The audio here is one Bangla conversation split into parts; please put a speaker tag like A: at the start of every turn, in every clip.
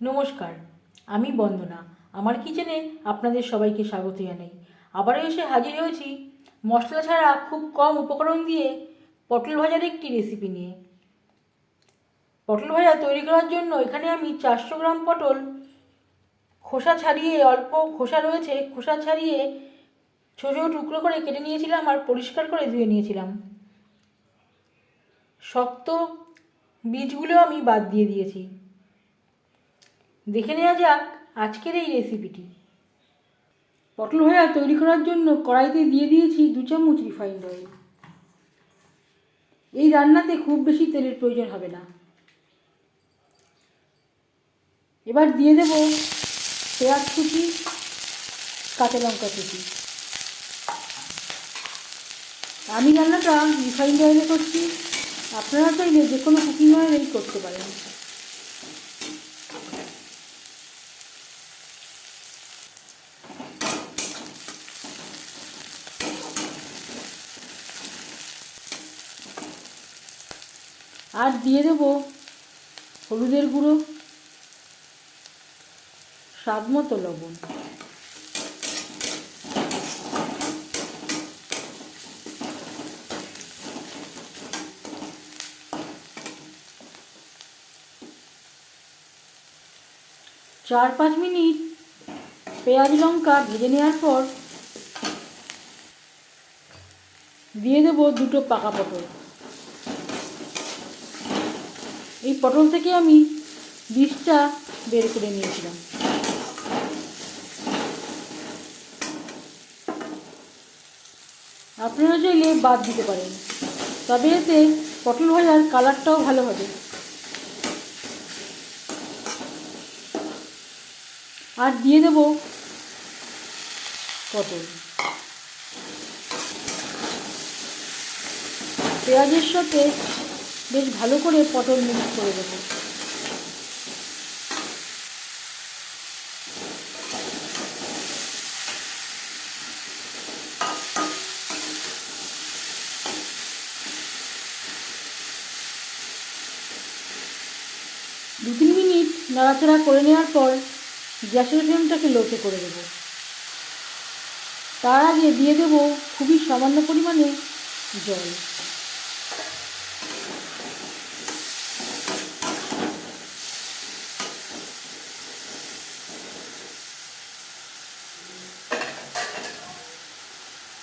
A: নমস্কার, আমি বন্দনা। আমার কিচেনে আপনাদের সবাইকে স্বাগত জানাই। আবারও এসে হাজির হয়েছি মশলা ছাড়া খুব কম উপকরণ দিয়ে পটল ভাজার একটি রেসিপি নিয়ে। পটল ভাজা তৈরি করার জন্য এখানে আমি চারশো গ্রাম পটল, খোসা ছাড়িয়ে, অল্প খোসা রয়েছে, খোসা ছাড়িয়ে ছোটো ছোটো টুকরো করে কেটে নিয়েছিলাম আর পরিষ্কার করে ধুয়ে নিয়েছিলাম। শক্ত বীজগুলো আমি বাদ দিয়ে দিয়েছি। দেখে নেওয়া যাক আজকের এই রেসিপিটি পটল ভাজা তৈরি করার জন্য কড়াইতে দিয়ে দিয়েছি দু চামচ রিফাইন্ড অয়েল এই রান্নাতে খুব বেশি তেলের প্রয়োজন হবে না। এবার দিয়ে দেব পেঁয়াজ কুচি, কাঁচা লঙ্কা কুচি। আমি রান্নাটা রিফাইন্ড অয়েলে করছি। আপনারা চাইলে যে কোনো কুকিং অয়েলেই করতে পারেন। আর দিয়ে দেবো হলুদের গুঁড়ো, স্বাদ মতো লবণ। চার পাঁচ মিনিট পেঁয়াজ লঙ্কা ভেজে নেওয়ার পর দিয়ে দেবো দুটো পাকা পটল। এই পটল থেকে আমি বীজটা বের করে নিয়েছিলাম। আপনারা চাইলে বাদ দিতে পারেন, তবে এতে পটল ভাজার কালারটাও ভালো হবে। আর দিয়ে দেব পটল। পেঁয়াজের সাথে বেশ ভালো করে পটল মিক্স করে দেবো। দু তিন মিনিট নাড়াচাড়া করে নেওয়ার পর গ্যাসের ফ্লেমটাকে লোতে করে দেব। তার আগে দিয়ে দেব খুবই সামান্য পরিমাণে জল।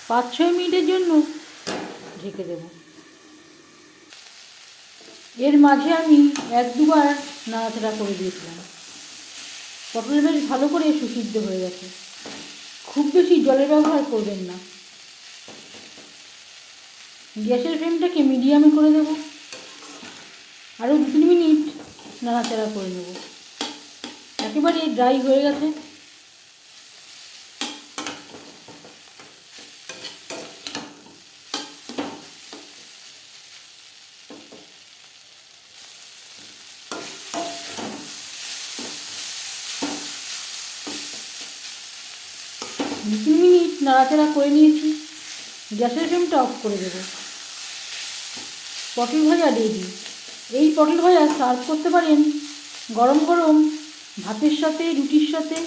A: পাঁচ ছয় মিনিটের জন্য ঢেকে দেব। এর মাঝে আমি এক দুবার নাড়াচাড়া করে দিয়েছিলাম। পটল বেশ ভালো করে সুসিদ্ধ হয়ে গেছে। খুব বেশি জলের ব্যবহার করবেন না। গ্যাসের ফ্লেমটাকে মিডিয়ামে করে দেব। আরও দু তিন মিনিট নাড়াচাড়া করে নেব। একেবারে ড্রাই হয়ে গেছে। দু তিন মিনিট নাড়াচাড়া করে নিয়েছি। গ্যাসের ফ্লেমটা অফ করে দেবো। পটল ভাজা রেডি এই পটল ভাজা সার্ভ করতে পারেন গরম গরম ভাতের সাথে, রুটির সাথে,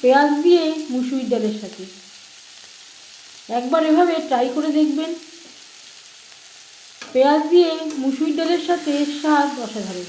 A: পেঁয়াজ দিয়ে মুসুরির ডালের সাথে। একবার এভাবে ট্রাই করে দেখবেন। পেঁয়াজ দিয়ে মুসুরির ডালের সাথে স্বাদ অসাধারণ।